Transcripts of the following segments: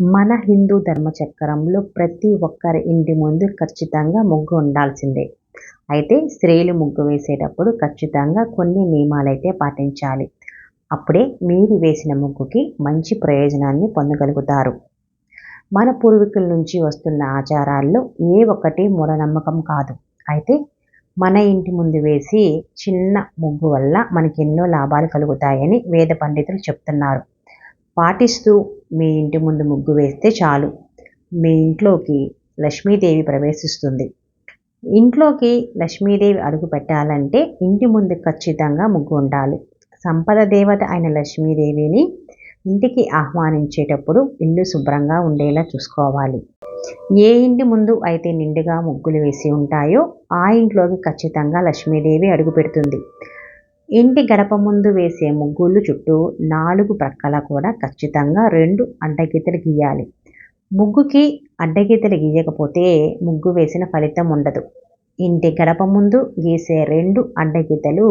మన హిందూ ధర్మచక్రంలో ప్రతి ఒక్కరి ఇంటి ముందు ఖచ్చితంగా ముగ్గు ఉండాల్సిందే. అయితే స్త్రీలు ముగ్గు వేసేటప్పుడు ఖచ్చితంగా కొన్ని నియమాలైతే పాటించాలి. అప్పుడే మీరు వేసిన ముగ్గుకి మంచి ప్రయోజనాన్ని పొందగలుగుతారు. మన పూర్వీకుల నుంచి వస్తున్న ఆచారాల్లో ఏ ఒక్కటి మూఢనమ్మకం కాదు. అయితే మన ఇంటి ముందు వేసి చిన్న ముగ్గు వల్ల మనకి ఎన్నో లాభాలు కలుగుతాయని వేద పండితులు చెప్తున్నారు. పాటిస్తూ మీ ఇంటి ముందు ముగ్గు వేస్తే చాలు. మీ ఇంట్లోకి లక్ష్మీదేవి ప్రవేశిస్తుంది. ఇంట్లోకి లక్ష్మీదేవి అడుగు పెట్టాలంటే ఇంటి ముందు ఖచ్చితంగా ముగ్గు ఉండాలి. సంపద దేవత అయిన లక్ష్మీదేవిని ఇంటికి ఆహ్వానించేటప్పుడు ఇల్లు శుభ్రంగా ఉండేలా చూసుకోవాలి. ఏ ఇంటి ముందు అయితే నిండుగా ముగ్గులు వేసి ఉంటాయో ఆ ఇంట్లోకి ఖచ్చితంగా లక్ష్మీదేవి అడుగు పెడుతుంది. ఇంటి గడప ముందు వేసే ముగ్గులు చుట్టూ నాలుగు ప్రక్కల కూడా ఖచ్చితంగా రెండు అడ్డగీతలు గీయాలి. ముగ్గుకి అడ్డగీతలు గీయకపోతే ముగ్గు వేసిన ఫలితం ఉండదు. ఇంటి గడప ముందు గీసే రెండు అడ్డగీతలు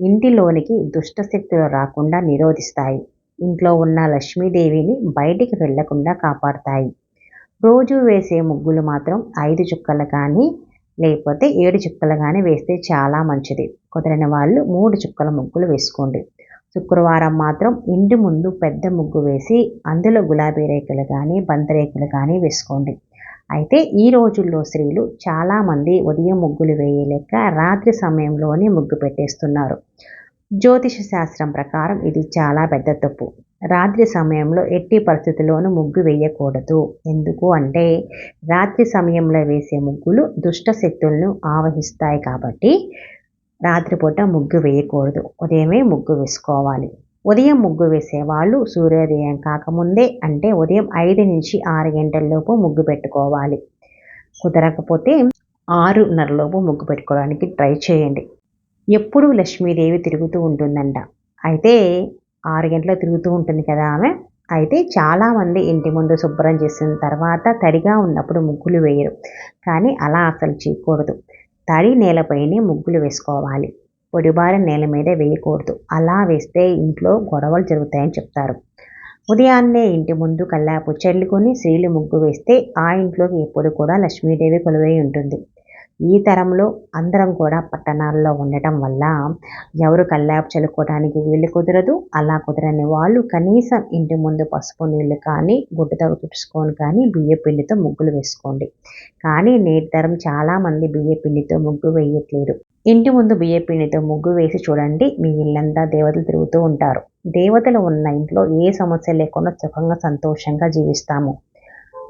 ఇంటిలోనికి దుష్టశక్తులు రాకుండా నిరోధిస్తాయి. ఇంట్లో ఉన్న లక్ష్మీదేవిని బయటికి వెళ్ళకుండా కాపాడతాయి. రోజు వేసే ముగ్గులు మాత్రం ఐదు చుక్కలు కానీ లేకపోతే ఏడు చుక్కలు కానీ వేస్తే చాలా మంచిది. కుదరని వాళ్ళు మూడు చుక్కల ముగ్గులు వేసుకోండి. శుక్రవారం మాత్రం ఇంటి ముందు పెద్ద ముగ్గు వేసి అందులో గులాబీ రేకులు కానీ బంతిరేకులు కానీ వేసుకోండి. అయితే ఈ రోజుల్లో స్త్రీలు చాలామంది ఉదయం ముగ్గులు వేయలేక రాత్రి సమయంలోనే ముగ్గు పెట్టేస్తున్నారు. జ్యోతిష శాస్త్రం ప్రకారం ఇది చాలా పెద్ద తప్పు. రాత్రి సమయంలో ఎట్టి పరిస్థితుల్లోనూ ముగ్గు వేయకూడదు. ఎందుకు అంటే రాత్రి సమయంలో వేసే ముగ్గులు దుష్ట శక్తులను ఆవహిస్తాయి కాబట్టి రాత్రిపూట ముగ్గు వేయకూడదు. ఉదయమే ముగ్గు వేసుకోవాలి. ఉదయం ముగ్గు వేసే వాళ్ళు సూర్యోదయం కాకముందే అంటే ఉదయం ఐదు నుంచి ఆరు గంటలలోపు ముగ్గు పెట్టుకోవాలి. కుదరకపోతే ఆరున్నరలోపు ముగ్గు పెట్టుకోవడానికి ట్రై చేయండి. ఎప్పుడూ లక్ష్మీదేవి తిరుగుతూ ఉంటుందంట. అయితే ఆరు గంటలకు తిరుగుతూ ఉంటుంది కదా ఆమె. అయితే చాలామంది ఇంటి ముందు శుభ్రం చేసిన తర్వాత తడిగా ఉన్నప్పుడు ముగ్గులు వేయరు. కానీ అలా అసలు చేయకూడదు. తడి నేలపైనే ముగ్గులు వేసుకోవాలి. పొడిబారిన నేల మీద వేయకూడదు. అలా వేస్తే ఇంట్లో గొడవలు జరుగుతాయని చెప్తారు. ఉదయాన్నే ఇంటి ముందు కల్లాపు చల్లుకొని స్త్రీలు ముగ్గు వేస్తే ఆ ఇంట్లోకి ఎప్పుడు కూడా లక్ష్మీదేవి కొలువై ఉంటుంది. ఈ తరంలో అందరం కూడా పట్టణాల్లో ఉండటం వల్ల ఎవరు కల్లాపు చల్లుకోవడానికి వీలు కుదరదు. అలా కుదరని వాళ్ళు కనీసం ఇంటి ముందు పసుపు నీళ్ళు కానీ గుడ్డతో తుడుచుకొని కానీ బియ్య పిండితో ముగ్గులు వేసుకోండి. కానీ నేటి తరం చాలామంది బియ్య పిండితో ముగ్గు వేయట్లేదు ఇంటి ముందు బియ్య పిండితో ముగ్గు వేసి చూడండి మీ ఇల్లంతా దేవతలు తిరుగుతూ ఉంటారు. దేవతలు ఉన్న ఇంట్లో ఏ సమస్య లేకుండా సుఖంగా సంతోషంగా జీవిస్తాము.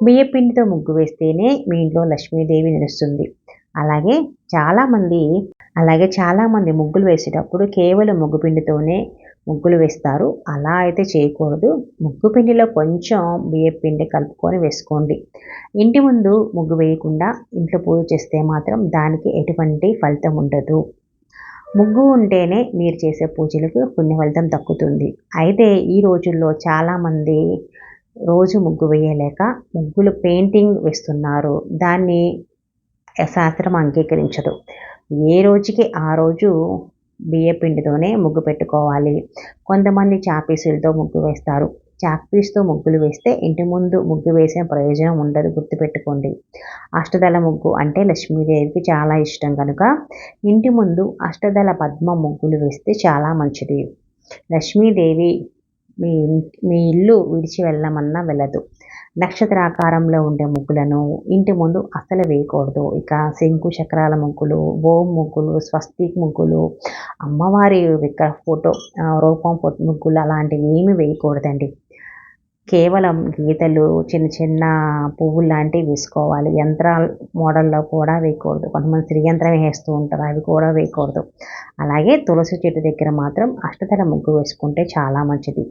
బియ్య పిండితో ముగ్గు వేస్తేనే మీ ఇంట్లో లక్ష్మీదేవి నిలుస్తుంది. అలాగే చాలామంది అలాగే చాలామంది ముగ్గులు వేసేటప్పుడు కేవలం ముగ్గు పిండితోనే ముగ్గులు వేస్తారు. అలా అయితే చేయకూడదు. ముగ్గు పిండిలో కొంచెం బియ్యపు పిండి కలుపుకొని వేసుకోండి. ఇంటి ముందు ముగ్గు వేయకుండా ఇంట్లో పూజ చేస్తే మాత్రం దానికి ఎటువంటి ఫలితం ఉండదు. ముగ్గు ఉంటేనే మీరు చేసే పూజలకు పుణ్య ఫలితం తక్కుతుంది అయితే ఈ రోజుల్లో చాలామంది రోజు ముగ్గు వేయలేక ముగ్గులు పెయింటింగ్ వేస్తున్నారు. దాన్ని శాస్త్రం అంగీకరించదు. ఏ రోజుకి ఆ రోజు బియ్య పిండితోనే ముగ్గు పెట్టుకోవాలి. కొంతమంది చాపీసులతో ముగ్గు వేస్తారు. చాక్పీస్తో ముగ్గులు వేస్తే ఇంటి ముందు ముగ్గు వేసిన ప్రయోజనం ఉండదు గుర్తుపెట్టుకోండి. అష్టదళ ముగ్గు అంటే లక్ష్మీదేవికి చాలా ఇష్టం కనుక ఇంటి ముందు అష్టదళ పద్మ ముగ్గులు వేస్తే చాలా మంచిది. లక్ష్మీదేవి మీ మీ ఇల్లు విడిచి వెళ్ళమన్నా వెళ్ళదు. నక్షత్రాకారంలో ఉండే ముగ్గులను ఇంటి ముందు అసలు వేయకూడదు. ఇక శంకు చక్రాల ముగ్గులు ఓం ముగ్గులు స్వస్తిక్ ముగ్గులు అమ్మవారి విగ్రహ ఫోటో రూపం ఫోటో ముగ్గులు అలాంటివి ఏమి వేయకూడదండి. కేవలం గీతలు చిన్న చిన్న పువ్వులు లాంటివి వేసుకోవాలి. యంత్రాల మోడల్లో కూడా వేయకూడదు. కొంతమంది శ్రీయంత్రం వేస్తూ ఉంటారు అవి కూడా వేయకూడదు. అలాగే తులసి చెట్టు దగ్గర మాత్రం అష్టతర ముగ్గు వేసుకుంటే చాలా మంచిది.